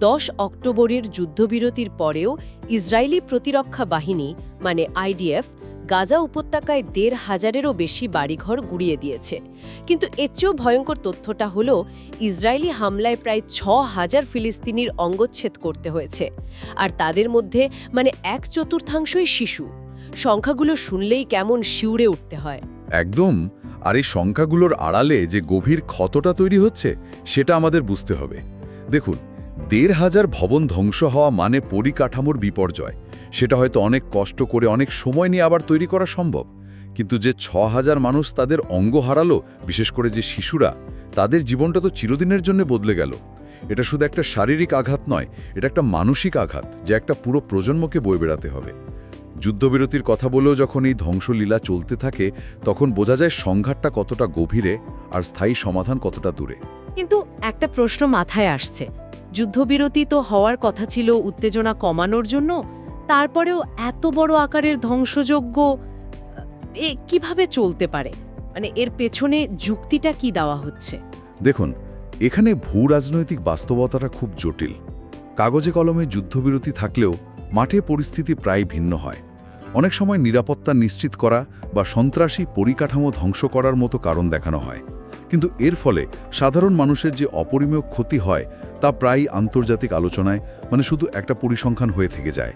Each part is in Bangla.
দশ অক্টোবরের যুদ্ধবিরতির পরেও ইসরায়েলি প্রতিরক্ষা বাহিনী মানে আইডিএফ, গাজা উপত্যকায় দেড় হাজারেরও বেশি বাড়িঘর গুড়িয়ে দিয়েছে। কিন্তু এর চেয়েও ভয়ঙ্কর তথ্যটা হলো, ইসরায়েলি হামলায় প্রায় ছ হাজার ফিলিস্তিনির অঙ্গচ্ছেদ করতে হয়েছে। আর তাদের মধ্যে মানে এক চতুর্থাংশই শিশু। সংখ্যাগুলো শুনলেই কেমন শিউরে উঠতে হয়। একদম। আর এই সংখ্যাগুলোর আড়ালে যে গভীর ক্ষতটা তৈরি হচ্ছে, সেটা আমাদের বুঝতে হবে। দেখুন দেড় হাজার ভবন ধ্বংস হওয়া মানে পরিকাঠামোর বিপর্যয়। সেটা হয়তো অনেক কষ্ট করে, অনেক সময় নিয়ে আবার তৈরি করা সম্ভব। কিন্তু যে ছ হাজার মানুষ তাদের অঙ্গ হারালো, বিশেষ করে যে শিশুরা, তাদের জীবনটা তো চিরদিনের জন্য বদলে গেল। এটা শুধু একটা শারীরিক আঘাত নয়, এটা একটা মানসিক আঘাত যা একটা পুরো প্রজন্মকে বয়ে বেড়াতে হবে। যুদ্ধবিরতির কথা বলেও যখন এই ধ্বংসলীলা চলতে থাকে, তখন বোঝা যায় সংঘাতটা কতটা গভীরে আর স্থায়ী সমাধান কতটা দূরে। কিন্তু একটা প্রশ্ন মাথায় আসছে যুদ্ধবিরতি তো হওয়ার কথা ছিল, উত্তেজনা কমানোর জন্য। তারপরেও এত বড় আকারের ধ্বংসযজ্ঞ, এ কীভাবে চলতে পারে? মানে এর পেছনে যুক্তিটা কি দেওয়া হচ্ছে? দেখুন, এখানে ভূ রাজনৈতিক বাস্তবতাটা খুব জটিল। কাগজে কলমে যুদ্ধবিরতি থাকলেও মাঠে পরিস্থিতি প্রায় ভিন্ন হয়। অনেক সময় নিরাপত্তা নিশ্চিত করা বা সন্ত্রাসী পরিকাঠামো ধ্বংস করার মতো কারণ দেখানো হয়। কিন্তু এর ফলে সাধারণ মানুষের যে অপরিমেয় ক্ষতি হয় তা প্রায়ই আন্তর্জাতিক আলোচনায় মানে শুধু একটা পরিসংখ্যান হয়ে থেকে যায়।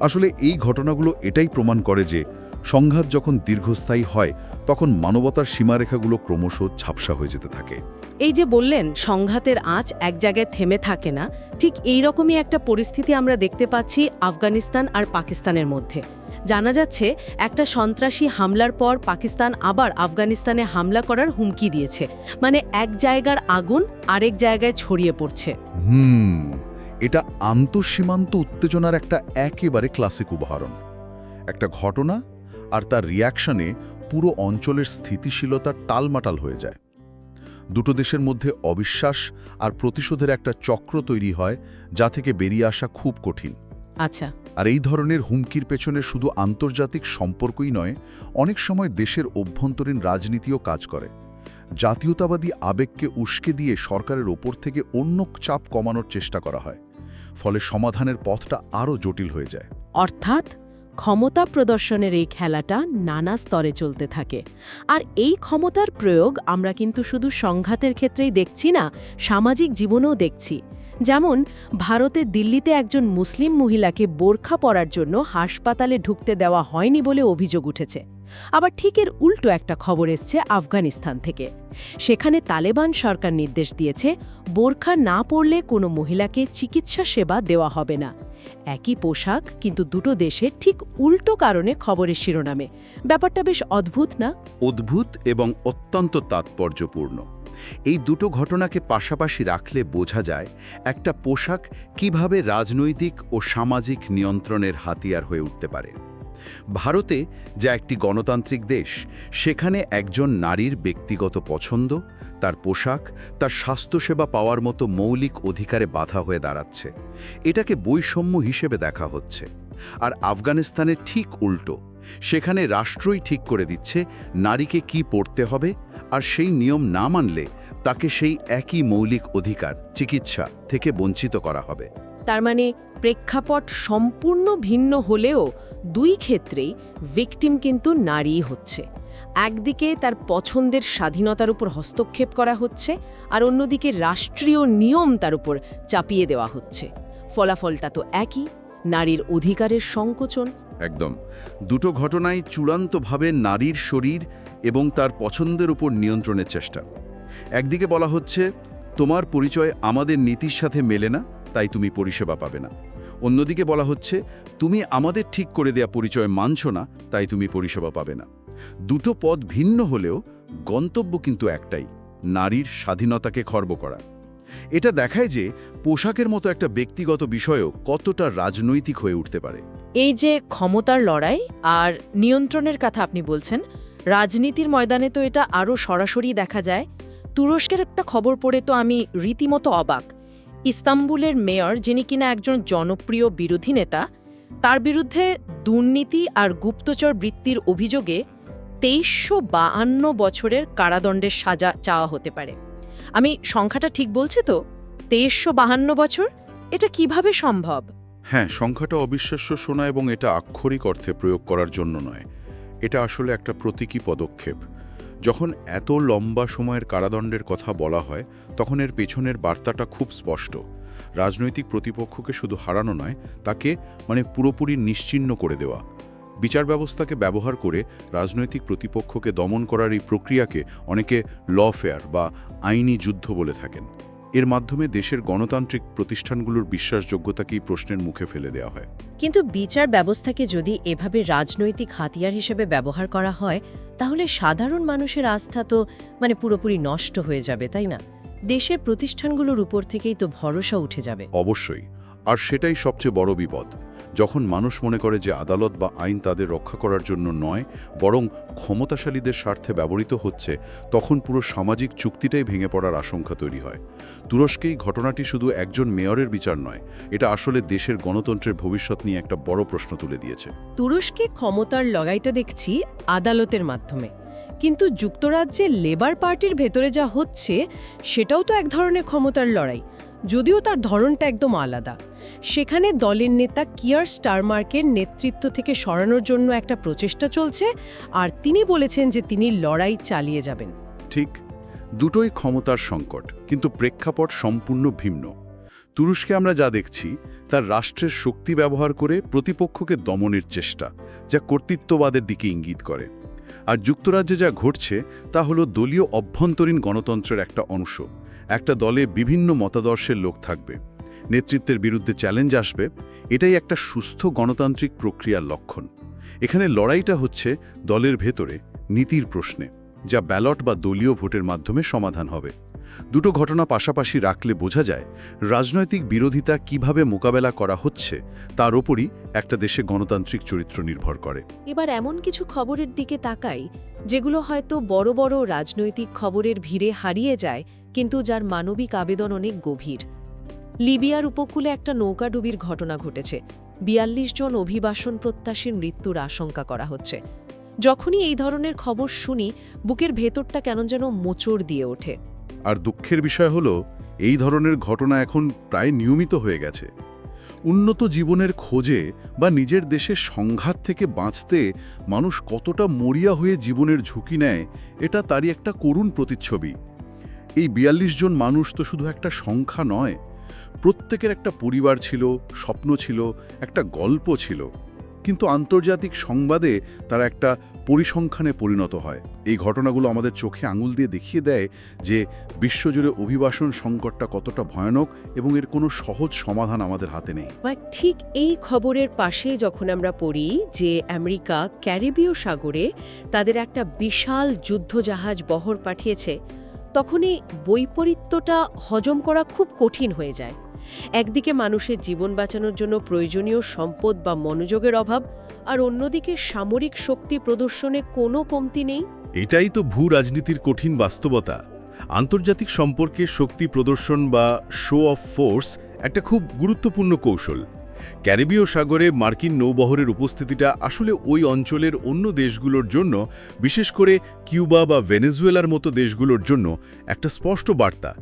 আসলে এই ঘটনাগুলো এটাই প্রমাণ করে যে, সংঘাত যখন দীর্ঘস্থায়ী হয়, তখন মানবতার সীমারেখাগুলো ক্রমশ ঝাপসা হয়ে যেতে থাকে। এই যে বললেন, সংঘাতের আঁচ এক জায়গায় থেমে থাকে না, ঠিক এই রকমই একটা পরিস্থিতি আমরা দেখতে পাচ্ছি আফগানিস্তান আর পাকিস্তানের মধ্যে। জানা যাচ্ছে, একটা সন্ত্রাসী হামলার পর পাকিস্তান আবার আফগানিস্তানে হামলা করার হুমকি দিয়েছে। মানে এক জায়গার আগুন আরেক জায়গায় ছড়িয়ে পড়ছে। হুম, এটা আন্তঃসীমান্ত উত্তেজনার একটা একেবারে ক্লাসিক উদাহরণ। একটা ঘটনা আর তার রিয়াকশনে পুরো অঞ্চলের স্থিতিশীলতা টালমাটাল হয়ে যায়। দুটো দেশের মধ্যে অবিশ্বাস আর প্রতিশোধের একটা চক্র তৈরি হয়, যা থেকে বেরিয়ে আসা খুব কঠিন। আচ্ছা। আর এই ধরনের হুমকির পেছনে শুধু আন্তর্জাতিক সম্পর্কই নয় অনেক সময় দেশের অভ্যন্তরীণ রাজনীতিও কাজ করে। জাতীয়তাবাদী আবেগকে উস্কে দিয়ে সরকারের ওপর থেকে অন্য চাপ কমানোর চেষ্টা করা হয় ফলে সমাধানের পথটা আরও জটিল হয়ে যায়। অর্থাৎ ক্ষমতা প্রদর্শনের এই খেলাটা নানা স্তরে চলতে থাকে। আর এই ক্ষমতার প্রয়োগ আমরা কিন্তু শুধু সংঘাতের ক্ষেত্রেই দেখছি না সামাজিক জীবনেও দেখছি। যেমন, ভারতে দিল্লিতে একজন মুসলিম মহিলাকে বোরখা পরার জন্য হাসপাতালে ঢুকতে দেওয়া হয়নি বলে অভিযোগ উঠেছে। আবার ঠিক এর উল্টো একটা খবর এসছে আফগানিস্তান থেকে। সেখানে তালেবান সরকার নির্দেশ দিয়েছে, বোরখা না পরলে কোনো মহিলাকে চিকিৎসা সেবা দেওয়া হবে না। একই পোশাক, কিন্তু দুটো দেশের ঠিক উল্টো কারণে খবরের শিরোনামে। ব্যাপারটা বেশ অদ্ভুত না? অদ্ভুত এবং অত্যন্ত তাৎপর্যপূর্ণ। এই দুটো ঘটনাকে পাশাপাশি রাখলে বোঝা যায় একটা পোশাক কীভাবে রাজনৈতিক ও সামাজিক নিয়ন্ত্রণের হাতিয়ার হয়ে উঠতে পারে। ভারতে যা একটি গণতান্ত্রিক দেশ, সেখানে একজন নারীর ব্যক্তিগত পছন্দ, তার পোশাক, তার স্বাস্থ্যসেবা পাওয়ার মতো মৌলিক অধিকারে বাধা হয়ে দাঁড়াচ্ছে। এটাকে বৈষম্য হিসেবে দেখা হচ্ছে। আর আফগানিস্তানের ঠিক উল্টো সেখানে রাষ্ট্রই ঠিক করে দিচ্ছে নারীকে কি পড়তে হবে আর সেই নিয়ম না মানলে তাকে সেই একই মৌলিক অধিকার, চিকিৎসা থেকে বঞ্চিত করা হবে। তার মানে প্রেক্ষাপট সম্পূর্ণ ভিন্ন হলেও দুই ক্ষেত্রেই ভিকটিম কিন্তু নারীই হচ্ছে। একদিকে তার পছন্দের স্বাধীনতার উপর হস্তক্ষেপ করা হচ্ছে আর অন্যদিকে রাষ্ট্রীয় নিয়ম তার উপর চাপিয়ে দেওয়া হচ্ছে। ফলাফলটা তো একই, নারীর অধিকারের সংকোচন একদম। দুটো ঘটনাই চূড়ান্তভাবে নারীর শরীর এবং তার পছন্দের উপর নিয়ন্ত্রণের চেষ্টা। একদিকে বলা হচ্ছে, তোমার পরিচয় আমাদের নীতির সাথে মেলে না, তাই তুমি পরিষেবা পাবে না। অন্যদিকে বলা হচ্ছে, তুমি আমাদের ঠিক করে দেয়া পরিচয় মানছ না, তাই তুমি পরিষেবা পাবে না। দুটো পদ ভিন্ন হলেও গন্তব্য কিন্তু একটাই, নারীর স্বাধীনতাকে খর্ব করা। এটা দেখায় যে পোশাকের মতো একটা ব্যক্তিগত বিষয়ও কতটা রাজনৈতিক হয়ে উঠতে পারে। এই যে ক্ষমতার লড়াই আর নিয়ন্ত্রণের কথা আপনি বলছেন, রাজনীতির ময়দানে তো এটা আরও সরাসরি দেখা যায়। তুরস্কের একটা খবর পড়ে তো আমি রীতিমতো অবাক। ইস্তাম্বুলের মেয়র, যিনি কিনা একজন জনপ্রিয় বিরোধী নেতা, তার বিরুদ্ধে দুর্নীতি আর গুপ্তচর বৃত্তির অভিযোগে তেইশশো বাহান্ন বছরের কারাদণ্ডের সাজা চাওয়া হতে পারে। আমি সংখ্যাটা ঠিক বলছি তো? তেইশশো বাহান্ন বছর? এটা কীভাবে সম্ভব? হ্যাঁ সংখ্যাটা অবিশ্বাস্য শোনা এবং এটা আক্ষরিক অর্থে প্রয়োগ করার জন্য নয়। এটা আসলে একটা প্রতীকী পদক্ষেপ। যখন এত লম্বা সময়ের কারাদণ্ডের কথা বলা হয়, তখন এর পেছনের বার্তাটা খুব স্পষ্ট। রাজনৈতিক প্রতিপক্ষকে শুধু হারানো নয়, তাকে মানে পুরোপুরি নিশ্চিহ্ন করে দেওয়া। বিচার ব্যবস্থাকে ব্যবহার করে রাজনৈতিক প্রতিপক্ষকে দমন করার এই প্রক্রিয়াকে অনেকে লফেয়ার বা আইনি যুদ্ধ বলে থাকেন। এর মাধ্যমে দেশের গণতান্ত্রিক প্রতিষ্ঠানগুলোর বিশ্বাসযোগ্যতাকেই প্রশ্নের মুখে ফেলে দেওয়া হয়। কিন্তু বিচার ব্যবস্থাকে যদি এভাবে রাজনৈতিক হাতিয়ার হিসেবে ব্যবহার করা হয় তাহলে সাধারণ মানুষের আস্থা তো মানে পুরোপুরি নষ্ট হয়ে যাবে তাই না? দেশের প্রতিষ্ঠানগুলোর উপর থেকেই তো ভরসা উঠে যাবে। অবশ্যই আর সেটাই সবচেয়ে বড় বিপদ। যখন মানুষ মনে করে যে আদালত বা আইন তাদের রক্ষা করার জন্য নয়, বরং ক্ষমতাশালীদের স্বার্থে ব্যবহৃত হচ্ছে, তখন পুরো সামাজিক চুক্তিটাই ভেঙে পড়ার আশঙ্কা তৈরি হয়। তুরস্কেই ঘটনাটি শুধু একজন মেয়রের বিচার নয়, এটা আসলে দেশের গণতন্ত্রের ভবিষ্যৎ নিয়ে একটা বড় প্রশ্ন তুলে দিয়েছে। তুরস্কে ক্ষমতার লড়াইটা দেখছি আদালতের মাধ্যমে। কিন্তু যুক্তরাজ্যে লেবার পার্টির ভেতরে যা হচ্ছে, সেটাও তো এক ধরনের ক্ষমতার লড়াই, যদিও তার ধরনটা একদম আলাদা। সেখানে দলের নেতা কিয়ার স্টারমার্কের নেতৃত্ব থেকে সরানোর জন্য একটা প্রচেষ্টা চলছে, আর তিনি বলেছেন যে তিনি লড়াই চালিয়ে যাবেন। ঠিক, দুটোই ক্ষমতার সংকট, কিন্তু প্রেক্ষাপট সম্পূর্ণ ভিন্ন। তুরস্কে আমরা যা দেখছি, তার রাষ্ট্রের শক্তি ব্যবহার করে প্রতিপক্ষকে দমনের চেষ্টা, যা কর্তৃত্ববাদের দিকে ইঙ্গিত করে। আর যুক্তরাজ্যে যা ঘটছে, তা হলো দলীয় অভ্যন্তরীণ গণতন্ত্রের একটা অংশ, একটা দলে বিভিন্ন মতাদর্শের লোক থাকবে। নেতৃত্বের বিরুদ্ধে চ্যালেঞ্জ আসবে, এটাই একটা সুস্থ গণতান্ত্রিক প্রক্রিয়ার লক্ষণ। এখানে লড়াইটা হচ্ছে দলের ভেতরে নীতির প্রশ্নে, যা ব্যালট বা দলীয় ভোটের মাধ্যমে সমাধান হবে। দুটো ঘটনা পাশাপাশি রাখলে বোঝা যায়, রাজনৈতিক বিরোধিতা কীভাবে মোকাবেলা করা হচ্ছে, তার ওপরই একটা দেশে গণতান্ত্রিক চরিত্র নির্ভর করে। এবার এমন কিছু খবরের দিকে তাকাই, যেগুলো হয়তো বড় বড় রাজনৈতিক খবরের ভিড়ে হারিয়ে যায়, কিন্তু যার মানবিক আবেদন অনেক গভীর। লিবিয়ার উপকূলে একটা নৌকাডুবির ঘটনা ঘটেছে। বিয়াল্লিশ জন অভিবাসন প্রত্যাশীর মৃত্যুর আশঙ্কা করা হচ্ছে। যখনই এই ধরনের খবর শুনি, বুকের ভেতরটা কেন যেন মোচড় দিয়ে ওঠে। আর দুঃখের বিষয় হলো, এই ধরনের ঘটনা এখন প্রায় নিয়মিত হয়ে গেছে। উন্নত জীবনের খোঁজে বা নিজের দেশের সংঘাত থেকে বাঁচতে মানুষ কতটা মরিয়া হয়ে জীবনের ঝুঁকি নেয়, এটা তারই একটা করুণ প্রতিচ্ছবি। এই বিয়াল্লিশ জন মানুষ তো শুধু একটা সংখ্যা নয় প্রত্যেকের একটা পরিবার ছিল, স্বপ্ন ছিল, একটা গল্প ছিল। কিন্তু আন্তর্জাতিক সংবাদে তারা একটা পরিসংখ্যানে পরিণত হয়। এই ঘটনাগুলো আমাদের চোখে আঙুল দিয়ে দেখিয়ে দেয় যে বিশ্বজুড়ে অভিবাসন সংকটটা কতটা ভয়ানক এবং এর কোনো সহজ সমাধান আমাদের হাতে নেই। ঠিক এই খবরের পাশে যখন আমরা পড়ি যে আমেরিকা ক্যারিবীয় সাগরে তাদের একটা বিশাল যুদ্ধজাহাজ বহর পাঠিয়েছে তখনই বৈপরীত্যটা হজম করা খুব কঠিন হয়ে যায়। একদিকে মানুষের জীবন বাঁচানোর জন্য প্রয়োজনীয় সম্পদ বা মনোযোগের অভাব, আর অন্যদিকে সামরিক শক্তি প্রদর্শনে কোনো কমতি নেই। এটাই তো ভূ রাজনীতির কঠিন বাস্তবতা। আন্তর্জাতিক সম্পর্কে শক্তি প্রদর্শন বা শো অফ ফোর্স একটা খুব গুরুত্বপূর্ণ কৌশল। ক্যারিবীয় সাগরে মার্কিন নৌবহরের উপস্থিতিটা আসলে ওই অঞ্চলের অন্য দেশগুলোর জন্য, বিশেষ করে কিউবা বা ভেনেজুয়েলার মতো দেশগুলোর জন্য একটা স্পষ্ট বার্তা।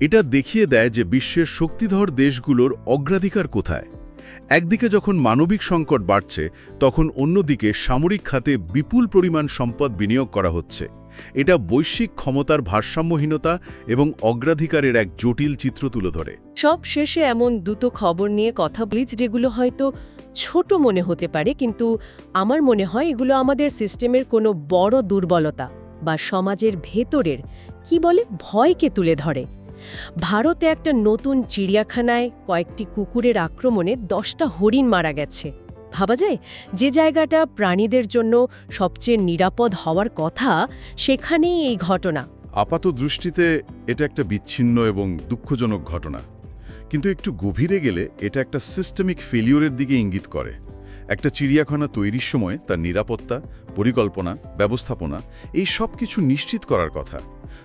এটা দেখিয়ে দেয় যে বিশ্বের শক্তিধর দেশগুলোর অগ্রাধিকার কোথায়। একদিকে যখন মানবিক সংকট বাড়ছে, তখন অন্যদিকে সামরিক খাতে বিপুল পরিমাণ সম্পদ বিনিয়োগ করা হচ্ছে। এটা বৈশ্বিক ক্ষমতার ভারসাম্যহীনতা এবং অগ্রাধিকারের এক জটিল চিত্র তুলে ধরে। সব শেষে এমন দুটো খবর নিয়ে কথা বলি, যেগুলো হয়তো ছোট মনে হতে পারে, কিন্তু আমার মনে হয় এগুলো আমাদের সিস্টেমের কোনো বড় দুর্বলতা বা সমাজের ভেতরের, কি বলে, ভয়কে তুলে ধরে। ভারতে একটা নতুন চিড়িয়াখানায় কয়েকটি কুকুরের আক্রমণে দশটা হরিণ মারা গেছে। ভাবা যায়? যে জায়গাটা প্রাণীদের জন্য সবচেয়ে নিরাপদ হওয়ার কথা, সেখানেই এই ঘটনা। আপাত দৃষ্টিতে এটা একটা বিচ্ছিন্ন এবং দুঃখজনক ঘটনা। কিন্তু একটু গভীরে গেলে এটা একটা সিস্টেমিক ফেলিওরের দিকে ইঙ্গিত করে। একটা চিড়িয়াখানা তৈরির সময় তার নিরাপত্তা পরিকল্পনা ব্যবস্থাপনা এই সব কিছু নিশ্চিত করার কথা।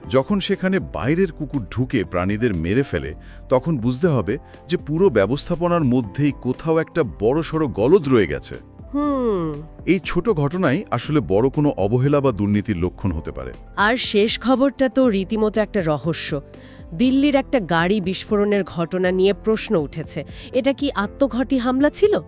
যখন সেখানে বাইরের কুকুর ঢুকে প্রাণীদের মেরে ফেলে তখন বুঝতে হবে যে পুরো ব্যবস্থাপনার মধ্যেই কোথাও একটা বড়সড় গলদ রয়ে গেছে। হুম। এই ছোট ঘটনাই আসলে বড় কোনো অবহেলা বা দুর্নীতির লক্ষণ হতে পারে। আর শেষ খবরটা তো রীতিমতো একটা রহস্য। দিল্লির একটা গাড়ি বিস্ফোরণের ঘটনা নিয়ে প্রশ্ন উঠেছে। এটা কি আত্মঘাতী হামলা ছিল?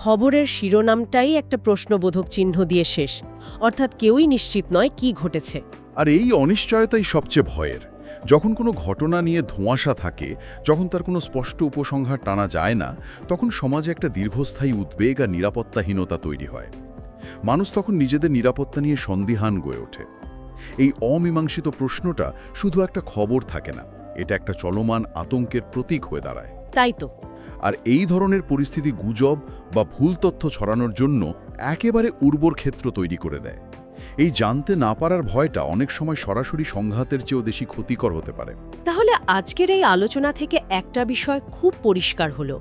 খবরের শিরোনামটাই একটা প্রশ্নবোধক চিহ্ন দিয়ে শেষ। অর্থাৎ কেউই নিশ্চিত নয় কি ঘটেছে। আর এই অনিশ্চয়তাই সবচেয়ে ভয়ের। যখন কোনো ঘটনা নিয়ে ধোঁয়াশা থাকে যখন তার কোনো স্পষ্ট উপসংহার টানা যায় না তখন সমাজে একটা দীর্ঘস্থায়ী উদ্বেগ আর নিরাপত্তাহীনতা তৈরি হয়। মানুষ তখন নিজেদের নিরাপত্তা নিয়ে সন্দিহান গয়ে ওঠে। এই অমীমাংসিত প্রশ্নটা শুধু একটা খবর থাকে না এটা একটা চলমান আতঙ্কের প্রতীক হয়ে দাঁড়ায়। তাই তো। আর এই ধরনের পরিস্থিতি গুজব বা ভুল তথ্য ছড়ানোর জন্য একেবারে উর্বর ক্ষেত্র তৈরি করে দেয়। এই জানতে না পারার ভয়টা অনেক সময় সরাসরি সংঘাতের চেয়েও বেশি ক্ষতিকর হতে পারে। তাহলে আজকের এই আলোচনা থেকে একটা বিষয় খুব পরিষ্কার হলো।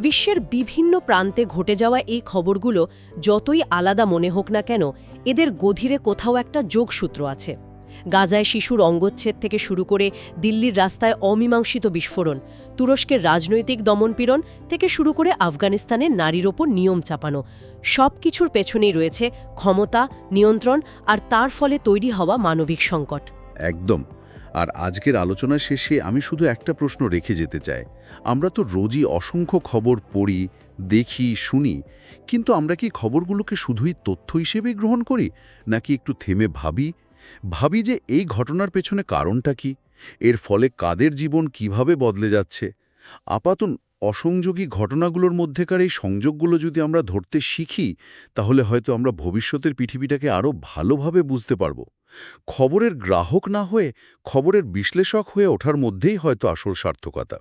বিশ্বের বিভিন্ন প্রান্তে ঘটে যাওয়া এই খবরগুলো যতই আলাদা মনে হোক না কেন, এদের গধীরে কোথাও একটা যোগসূত্র আছে। গাজায় শিশুর অঙ্গচ্ছেদ থেকে শুরু করে দিল্লির রাস্তায় অমীমাংসিত বিস্ফোরণ, তুরস্কের রাজনৈতিক দমনপীড়ন থেকে শুরু করে আফগানিস্তানের নারীর ওপর নিয়ম চাপানো সব কিছুর পেছনেই রয়েছে ক্ষমতা, নিয়ন্ত্রণ আর তার ফলে তৈরি হওয়া মানবিক সংকট। একদম। আর আজকের আলোচনা শেষে আমি শুধু একটা প্রশ্ন রেখে যেতে চাই। আমরা তো রোজই অসংখ্য খবর পড়ি, দেখি, শুনি, কিন্তু আমরা কি খবরগুলোকে শুধুই তথ্য হিসেবে গ্রহণ করি, নাকি একটু থেমে ভাবি? ভাবি যে এই ঘটনার পেছনে কারণটা কি? এর ফলে কাদের জীবন কীভাবে বদলে যাচ্ছে? আপাত অসংযোগী ঘটনাগুলোর মধ্যেকার এই সংযোগগুলো যদি আমরা ধরতে শিখি, তাহলে হয়তো আমরা ভবিষ্যতের পৃথিবীটাকে আরও ভালোভাবে বুঝতে পারব। খবরের গ্রাহক না হয়ে খবরের বিশ্লেষক হয়ে ওঠার মধ্যেই হয়তো আসল সার্থকতা।